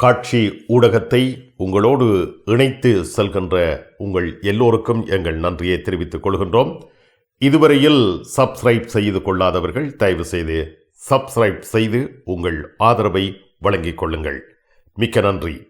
காட்சி ஊடகத்தை உங்களோடு இணைத்து செல்கின்ற உங்கள் எல்லோருக்கும் எங்கள் நன்றியை தெரிவித்துக் கொள்கின்றோம். இதுவரையில் சப்ஸ்கிரைப் செய்து கொள்ளாதவர்கள் தயவு செய்து சப்ஸ்கிரைப் செய்து உங்கள் ஆதரவை வழங்கிக் கொள்ளுங்கள். மிக்க நன்றி.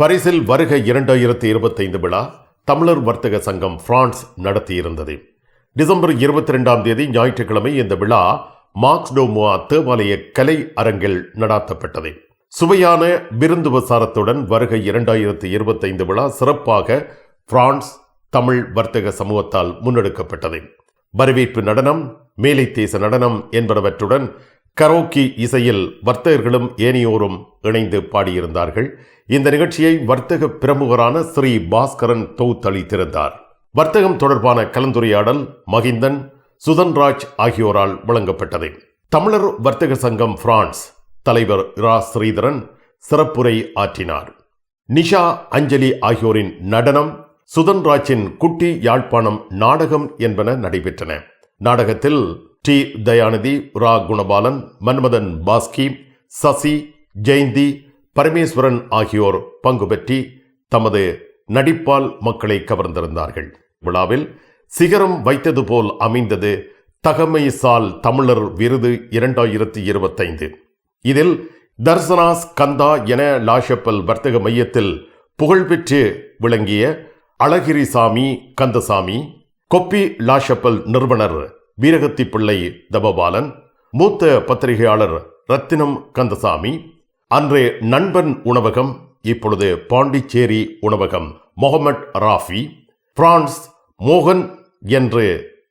பரிசில் வருக இரண்டாயிரத்தி இருபத்தைந்து விழா தமிழர் வர்த்தக சங்கம் பிரான்ஸ் நடத்தியிருந்தது. டிசம்பர் இருபத்தி ரெண்டாம் தேதி ஞாயிற்றுக்கிழமை இந்த விழா மார்க்ஸ் டோமுவா தேவாலய கலை அரங்கில் நடாத்தப்பட்டது. சுவையான விருந்து விசாரத்துடன் வருக இரண்டாயிரத்தி இருபத்தைந்து விழா சிறப்பாக பிரான்ஸ் தமிழ் வர்த்தக சமூகத்தால் முன்னெடுக்கப்பட்டது. வரவேற்பு நடனம் மேலை தேச நடனம் என்பனவற்றுடன் கரோக்கி இசையில் வர்த்தகர்களும் ஏனையோரும் இணைந்து பாடியிருந்தார்கள். இந்த நிகழ்ச்சியை வர்த்தக பிரமுகரான ஸ்ரீ பாஸ்கரன் தொகுத்தளித்திருந்தார் வர்த்தகம் தொடர்பான கலந்துரையாடல் மகிந்தன் சுதன்ராஜ் ஆகியோரால் வழங்கப்பட்டது. தமிழர் வர்த்தக சங்கம் பிரான்ஸ் தலைவர் ரா ஸ்ரீதரன் சிறப்புரை ஆற்றினார். நிஷா அஞ்சலி ஆகியோரின் நடனம் சுதன்ராஜின் குட்டி யாழ்ப்பாணம் நாடகம் என்பன நடைபெற்றன. நாடகத்தில் டி தயாநிதி ரா குணபாலன் மன்மதன் பாஸ்கி சசி ஜெயந்தி பரமேஸ்வரன் ஆகியோர் பங்கு பெற்றி தமது நடிப்பால் மக்களை கவர்ந்திருந்தார்கள். விழாவில் சிகரம் வைத்தது போல் அமைந்தது தகமைசால் தமிழர் விருது இரண்டாயிரத்தி இருபத்தைந்து. இதில் தர்சனாஸ் கந்தா என லாஷப்பல் வர்த்தக மையத்தில் புகழ்பெற்று விளங்கிய அழகிரிசாமி கந்தசாமி கொப்பி லாஷப்பல் நிறுவனர் வீரகத்தி பிள்ளை தபபாலன் மூத்த பத்திரிகையாளர் ரத்தினம் கந்தசாமி அன்றே நண்பன் உணவகம் இப்பொழுது பாண்டிச்சேரி உணவகம். முகமட் ராஃபி பிரான்ஸ் மோகன் என்று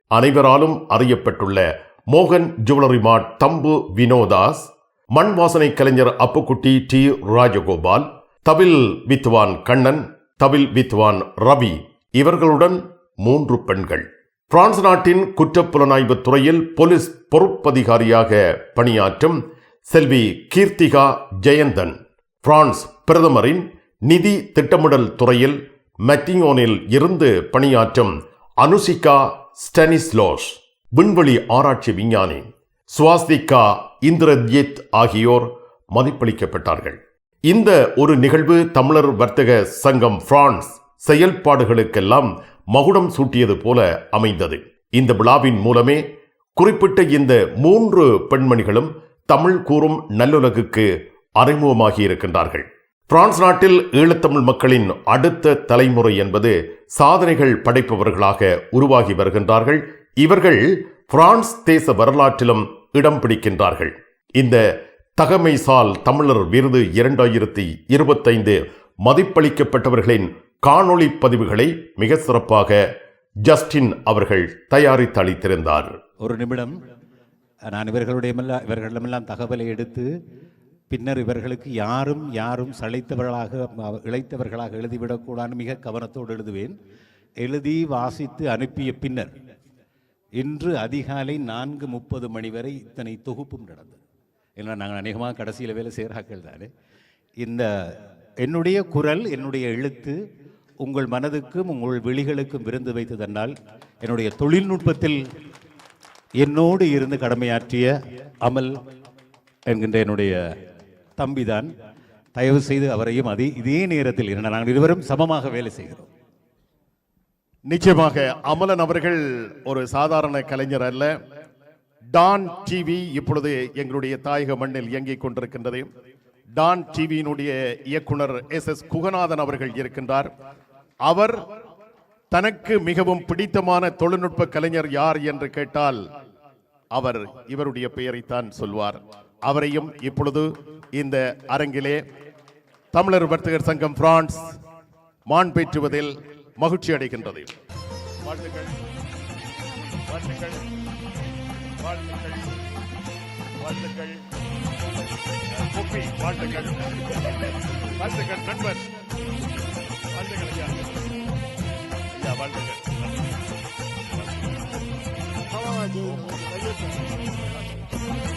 அனைவராலும் அறியப்பட்டுள்ள மோகன் ஜுவல்லரி மார்ட் தம்பு வினோதாஸ் மண் வாசனை கலைஞர் அப்புக்குட்டி டி ராஜகோபால் தவில் வித்வான் கண்ணன் தவில் வித்வான் ரவி இவர்களுடன் மூன்று பெண்கள். பிரான்ஸ் நாட்டின் குற்றப்புலனாய்வு துறையில் போலீஸ் பொறுப்பதிகாரியாக பணியாற்றும் செல்வி கீர்த்திகா ஜெயந்தன். பிரான்ஸ் பிரதமரின் நிதி திட்டமிடல் துறையில் மெட்டிங்கோனில் இருந்து பணியாற்றும் அனுசிகா ஸ்டனிஸ்லோஷ் விண்வெளி ஆராய்ச்சி விஞ்ஞானி. சுவாஸ்திகா இந்திரஜித் ஆகியோர் மதிப்பளிக்கப்பட்டார்கள். இந்த ஒரு நிகழ்வு தமிழர் வர்த்தக சங்கம் பிரான்ஸ் செயல்பாடுகளுக்கெல்லாம் மகுடம் சூட்டியது போல அமைந்தது. இந்த விழாவின் மூலமே குறிப்பிட்ட இந்த மூன்று பெண்மணிகளும் தமிழ் கூறும் நல்லுலகுக்கு அறிமுகமாகி இருக்கின்றார்கள். பிரான்ஸ் நாட்டில் ஈழத்தமிழ் மக்களின் அடுத்த தலைமுறை என்பது சாதனைகள் படைப்பவர்களாக உருவாகி வருகின்றார்கள். இவர்கள் பிரான்ஸ் தேச வரலாற்றிலும் இடம் பிடிக்கின்றார்கள். இந்த தகமைசால் தமிழர் விருது இரண்டாயிரத்தி இருபத்தைந்து மதிப்பளிக்கப்பட்டவர்களின் காணொளி பதிவுகளை மிக சிறப்பாக ஜஸ்டின் அவர்கள் தயாரித்து அளித்திருந்தார். ஒரு நிமிடம். நான் இவர்களுடைய இவர்களிடமெல்லாம் தகவலை எடுத்து பின்னர் இவர்களுக்கு யாரும் யாரும் சளைத்தவர்களாக இழைத்தவர்களாக இளைத்தவர்களாக எழுதிவிடக்கூடாதுன்னு மிக கவனத்தோடு எழுதுவேன். எழுதி வாசித்து அனுப்பிய பின்னர் இன்று அதிகாலை நான்கு முப்பது மணி வரை இத்தனை தொகுப்பும் நடந்தது. ஏன்னா நாங்கள் அநேகமாக கடைசியில் வேலை செய்கிறாக்கள் தானே. இந்த என்னுடைய குரல் என்னுடைய எழுத்து உங்கள் மனதுக்கும் உங்கள் விழிகளுக்கும் விருந்து வைத்து தன்னால் என்னுடைய தொழில்நுட்பத்தில் என்னோடு இருந்து கடமையாற்றிய அமல் என்கின்ற என்னுடைய தம்பிதான். தயவு செய்து அவரையும் அதே இதே நேரத்தில் இருந்த நாங்கள் இருவரும் சமமாக வேலை செய்கிறோம். நிச்சயமாக அமலன் அவர்கள் ஒரு சாதாரண கலைஞர் அல்ல. டான் டிவி இப்பொழுது எங்களுடைய தாயக மண்ணில் இயங்கிக் கொண்டிருக்கின்றது. டான் டிவியினுடைய இயக்குனர் எஸ் எஸ் குகநாதன் அவர்கள் இருக்கின்றார். அவர் தனக்கு மிகவும் பிடித்தமான தொழில்நுட்ப கலைஞர் யார் என்று கேட்டால் அவர் இவருடைய பெயரைத்தான் சொல்வார். அவரையும் இப்பொழுது இந்த அரங்கிலே தமிழர் வர்த்தகர் சங்கம் பிரான்ஸ் மான் பெற்றுவதில் மகிழ்ச்சி அடைகின்றது. வாழ்த்துக்கள். வாழ்த்துக்கள். வாழ்த்துக்கள். வாழ்த்துக்கள். வாழ்த்துக்கள். நண்பர். 알려드립니다. 상황을 지금 알려드립니다.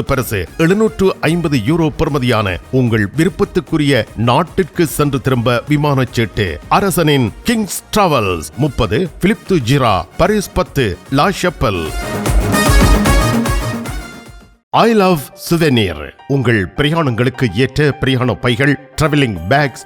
பரிசு எழுநூற்று ஐம்பது யூரோ பெறுமதியான உங்கள் விருப்பத்துக்குரிய நாட்டிற்கு சென்று திரும்ப விமான சீட்டு. அரசனின் கிங்ஸ் டிராவல்ஸ் முப்பது பிலிப்து ஜிரா பரிஸ் பத்து லா ஷப்பல். ஐ லவ் சுவெனீர். உங்கள் பிரயாணங்களுக்கு ஏற்ற பிரயாண பைகள் டிராவலிங் பேக்ஸ்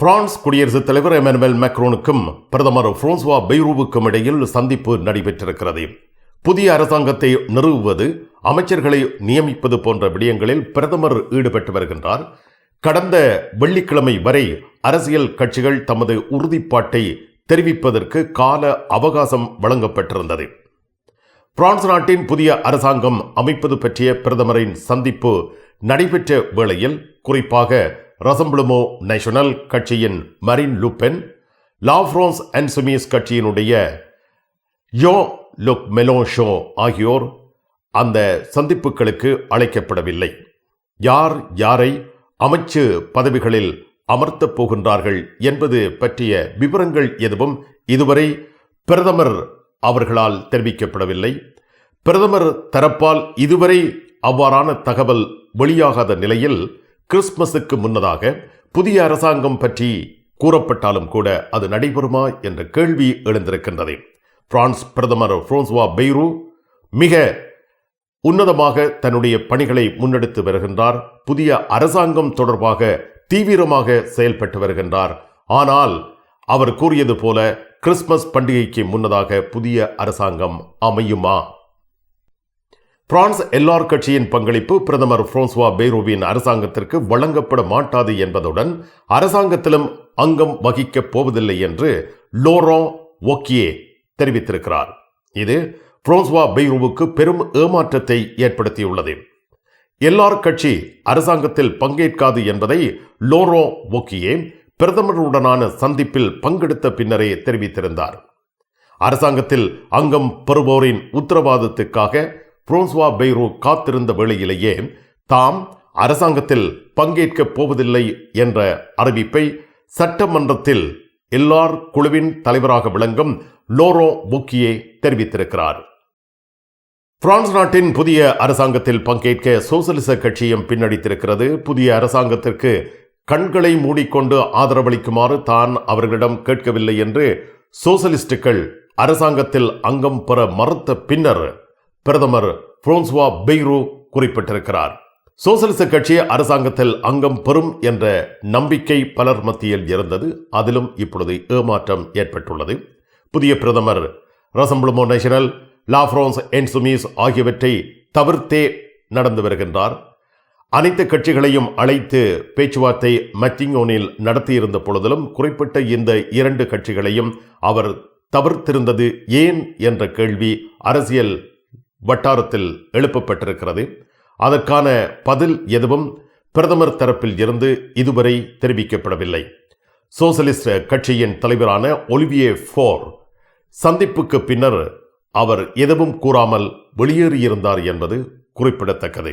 பிரான்ஸ் குடியரசுத் தலைவர் எமனுவேல் மேக்ரோனுக்கும் பிரதமர் புரோன்சுவா பெய்ரூவுக்கும் இடையில் சந்திப்பு நடைபெற்றிருக்கிறது. புதிய அரசாங்கத்தை நிறுவுவது அமைச்சர்களை நியமிப்பது போன்ற விடயங்களில் பிரதமர் ஈடுபட்டு வருகின்றார். கடந்த வெள்ளிக்கிழமை வரை அரசியல் கட்சிகள் தமது உறுதிப்பாட்டை தெரிவிப்பதற்கு கால அவகாசம் வழங்கப்பட்டிருந்தது. பிரான்ஸ் நாட்டின் புதிய அரசாங்கம் அமைப்பது பற்றிய பிரதமரின் சந்திப்பு நடைபெற்ற வேளையில் குறிப்பாக ரசம்பிளமோ நேஷனல் கட்சியின் Marine Le Pen La France insoumise கட்சியினுடைய யோ லுக் மெலோஷோ ஆகியோர் அந்த சந்திப்புகளுக்கு அழைக்கப்படவில்லை. யார் யாரை அமைச்சு பதவிகளில் அமர்த்தப் போகின்றார்கள் என்பது பற்றிய விவரங்கள் எதுவும் இதுவரை பிரதமர் அவர்களால் தெரிவிக்கப்படவில்லை. பிரதமர் தரப்பால் இதுவரை அவ்வாறான தகவல் வெளியாகாத நிலையில் கிறிஸ்துமஸுக்கு முன்னதாக புதிய அரசாங்கம் பற்றி கூறப்பட்டாலும் கூட அது நடைபெறுமா என்ற கேள்வி எழுந்திருக்கின்றது. பிரான்ஸ் பிரதமர் பிரான்சுவா பெய்ரு மிக உன்னதமாக தன்னுடைய பணிகளை முன்னெடுத்து வருகின்றார். புதிய அரசாங்கம் தொடர்பாக தீவிரமாக செயல்பட்டு வருகின்றார். ஆனால் அவர் கூறியது போல கிறிஸ்துமஸ் பண்டிகைக்கு முன்னதாக புதிய அரசாங்கம் அமையுமா? பிரான்ஸ் எல்லார் கட்சியின் பங்களிப்பு பிரதமர் புரோன்சுவா பேரோவின் அரசாங்கத்திற்கு வழங்கப்பட மாட்டாது என்பதுடன் அரசாங்கத்திலும் அங்கம் வகிக்கப் போவதில்லை என்று லோரோ ஒக்கியே தெரிவித்திருக்கிறார். இது புரோன்சுவா பெய்ரோவுக்கு பெரும் ஏமாற்றத்தை ஏற்படுத்தியுள்ளது. எல்ஆர் கட்சி அரசாங்கத்தில் பங்கேற்காது என்பதை லோரோ ஒக்கியே பிரதமருடனான சந்திப்பில் பங்கெடுத்த பின்னரே தெரிவித்திருந்தார். அரசாங்கத்தில் அங்கம் பெறுவோரின் உத்தரவாதத்துக்காக பிரான்சுவா பெய்ரோ காத்திருந்த வேளையிலேயே தாம் அரசாங்கத்தில் பங்கேற்கப் போவதில்லை என்ற அறிவிப்பை சட்டமன்றத்தில் எல்லார் குழுவின் தலைவராக விளங்கும் லோரோ புக்கியே தெரிவித்திருக்கிறார். பிரான்ஸ் நாட்டின் புதிய அரசாங்கத்தில் பங்கேற்க சோசலிச கட்சியும் பின்னடித்திருக்கிறது. புதிய அரசாங்கத்திற்கு கண்களை மூடிக்கொண்டு ஆதரவளிக்குமாறு தான் அவர்களிடம் கேட்கவில்லை என்று சோசலிஸ்டுகள் அரசாங்கத்தில் அங்கம் பெற மறுத்த பின்னர் பிரதமர் பிரான்சுவா பெய்ரோ குறிப்பிட்டிருக்கிறார். சோசலிச கட்சி அரசாங்கத்தில் அங்கம் பெறும் என்ற நம்பிக்கை பலர் மத்தியில் இருந்தது. அதிலும் இப்பொழுது ஏமாற்றம் ஏற்பட்டுள்ளது. புதிய பிரதமர் ரசம்பளமோ நேஷனல் லா பிரான்ஸ் என்சுமீஸ் ஆகியவற்றை தவிர்த்தே நடந்து வருகின்றார். அனைத்து கட்சிகளையும் அழைத்து பேச்சுவார்த்தை மத்திங்கோனில் நடத்தியிருந்த பொழுதிலும் குறிப்பிட்ட இந்த இரண்டு கட்சிகளையும் அவர் தவிர்த்திருந்தது ஏன் என்ற கேள்வி அரசியல் வட்டாரத்தில் எழுப்பப்பட்டிருக்கிறது. அதற்கான பதில் எதுவும் பிரதமர் தரப்பில் இருந்து இதுவரை தெரிவிக்கப்படவில்லை. சோசலிஸ்ட் கட்சியின் தலைவரான ஒலிவியே ஃபோர் சந்திப்புக்கு பின்னர் அவர் எதுவும் கூறாமல் வெளியேறியிருந்தார் என்பது குறிப்பிடத்தக்கது.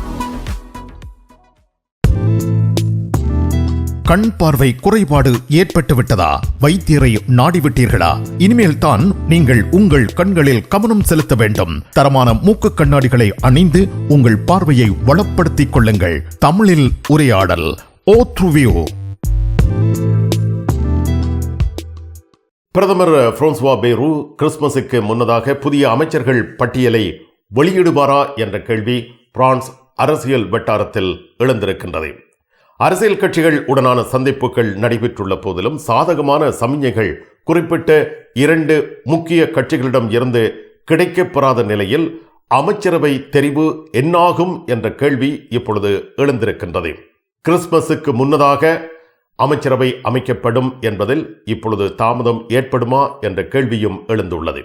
கண் பார்வை குறைபாடு ஏற்பட்டு விட்டதா வைத்தியரை நாடிவிட்டீர்களா? இனிமேல் தான் நீங்கள் உங்கள் கண்களில் கவனம் செலுத்த வேண்டும். தரமான மூக்கு கண்ணாடிகளை அணிந்து உங்கள் பார்வையை வளப்படுத்திக் கொள்ளுங்கள். தமிழில் உரையாடல் ஓ த்ருவியோ! பிரதமர் பிரான்சுவா பேரு கிறிஸ்துமஸுக்கு முன்னதாக புதிய அமைச்சர்கள் பட்டியலை வெளியிடுவாரா என்ற கேள்வி பிரான்ஸ் அரசியல் வட்டாரத்தில் எழுந்திருக்கின்றது. அரசியல் கட்சிகள் உடனான சந்திப்புகள் நடைபெற்றுள்ள போதிலும் சாதகமான சமிஞ்சைகள் குறிப்பிட்ட இரண்டு முக்கிய கட்சிகளிடம் இருந்து கிடைக்கப்பெறாத நிலையில் அமைச்சரவை தெரிவு என்னாகும் என்ற கேள்வி இப்பொழுது எழுந்திருக்கின்றது. கிறிஸ்துமஸுக்கு முன்னதாக அமைச்சரவை அமைக்கப்படும் என்பதில் இப்பொழுது தாமதம் ஏற்படுமா என்ற கேள்வியும் எழுந்துள்ளது.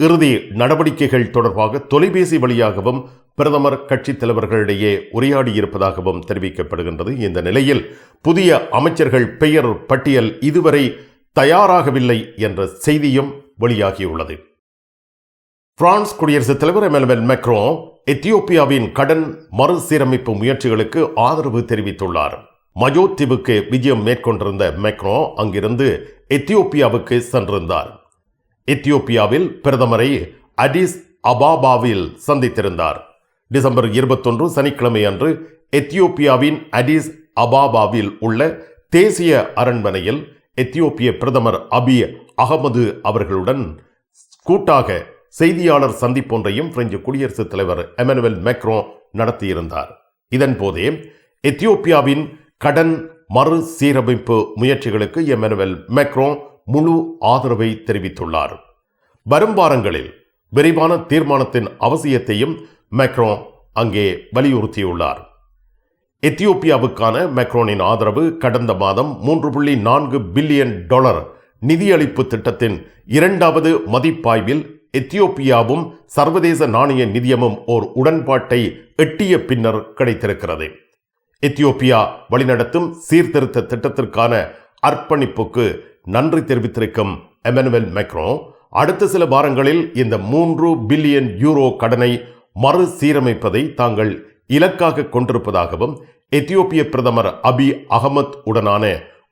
இறுதி நடவடிக்கைகள் தொடர்பாக தொலைபேசி வழியாகவும் பிரதமர் கட்சித் தலைவர்களிடையே உரையாடியிருப்பதாகவும் தெரிவிக்கப்படுகின்றது. இந்த நிலையில் புதிய அமைச்சர்கள் பெயர் பட்டியல் இதுவரை தயாராகவில்லை என்ற செய்தியும் வெளியாகியுள்ளது. பிரான்ஸ் குடியரசுத் தலைவர் எமனுவல் மெக்ரோ எத்தியோப்பியாவின் கடன் மறுசீரமைப்பு முயற்சிகளுக்கு ஆதரவு தெரிவித்துள்ளார். மஜோத்தீவுக்கு விஜயம் மேற்கொண்டிருந்த மெக்ரோ அங்கிருந்து எத்தியோப்பியாவுக்கு சென்றிருந்தார். எத்தியோப்பியாவில் பிரதமரை அடிஸ் அபாபாவில் சந்தித்திருந்தார். டிசம்பர் இருபத்தொன்று சனிக்கிழமை அன்று எத்தியோப்பியாவின் அடிஸ் அபாபாவில் உள்ள தேசிய அரண்மனையில் எத்தியோப்பிய பிரதமர் அபி அகமது அவர்களுடன் கூட்டாக செய்தியாளர் சந்திப்பொன்றையும் பிரெஞ்சு குடியரசுத் தலைவர் எமனுவல் மேக்ரோ நடத்தியிருந்தார். இதன் போதே எத்தியோப்பியாவின் கடன் மறுசீரமைப்பு முயற்சிகளுக்கு எமனுவல் மேக்ரோ முழு ஆதரவை தெரிவித்துள்ளார். வரும் வாரங்களில் விரைவான தீர்மானத்தின் அவசியத்தையும் மேக்ரோ அங்கே வலியுறுத்தியுள்ளார். எத்தியோப்பியாவுக்கான மேக்ரோனின் ஆதரவு கடந்த மாதம் மூன்று புள்ளி நான்கு பில்லியன் டாலர் நிதியளிப்பு திட்டத்தின் இரண்டாவது மதிப்பாய்வில் எத்தியோப்பியாவும் சர்வதேச நாணய நிதியமும் ஓர் உடன்பாட்டை எட்டிய பின்னர் கிடைத்திருக்கிறது. எத்தியோப்பியா வழிநடத்தும் சீர்திருத்த திட்டத்திற்கான அர்ப்பணிப்புக்கு நன்றி தெரிவித்திருக்கும் எமனுவல் மெக்ரோ அடுத்த சில வாரங்களில் இந்த மூன்று பில்லியன் யூரோ கடனை மறுசீரமைப்பதை தாங்கள் இலக்காக கொண்டிருப்பதாகவும் எத்தியோப்பிய பிரதமர் அபி அகமத் உடனான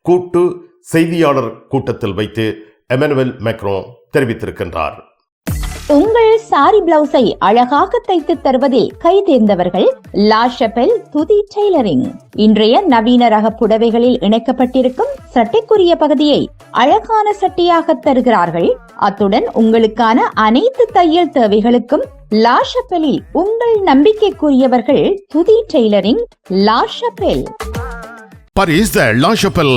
கூட்டு செய்தியாளர் கூட்டத்தில் வைத்து எமனுவல் மேக்ரோ தெரிவித்திருக்கின்றார். உங்கள் சாரி பிளவுஸை அழகாக தைத்து தருவதில் கை தேர்ந்தவர்கள் லாஷபெல் துதி டெய்லரிங். இன்றைய நவீன ரக புடவைகளில் இணைக்கப்பட்டிருக்கும் சட்டைக்குரிய பகுதியை அழகான சட்டையாக தருகிறார்கள். அத்துடன் உங்களுக்கான அனைத்து தையல் தேவைகளுக்கும் லாஷப்பெலில் உங்கள் நம்பிக்கைக்குரியவர்கள் துதி டெய்லரிங் லாஷப்பெல். பரிஸ் லா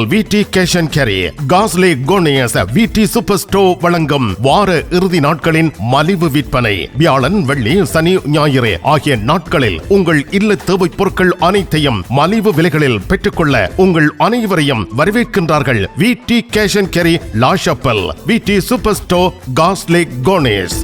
விடி கேஷ் அண்ட் கேரி காஸ்லே கோனியஸ் விடி சூப்பர் ஸ்டோ வழங்கும் வார இறுதி நாட்களின் மலிவு விற்பனை. வியாழன் வெள்ளி சனி ஞாயிறு ஆகிய நாட்களில் உங்கள் இல்ல தேவை பொருட்கள் அனைத்தையும் மலிவு விலைகளில் பெற்றுக்கொள்ள உங்கள் அனைவரையும் வரவேற்கின்றார்கள் V D cash and carry La Chapelle V D super store காஸ்லே கோனேஸ்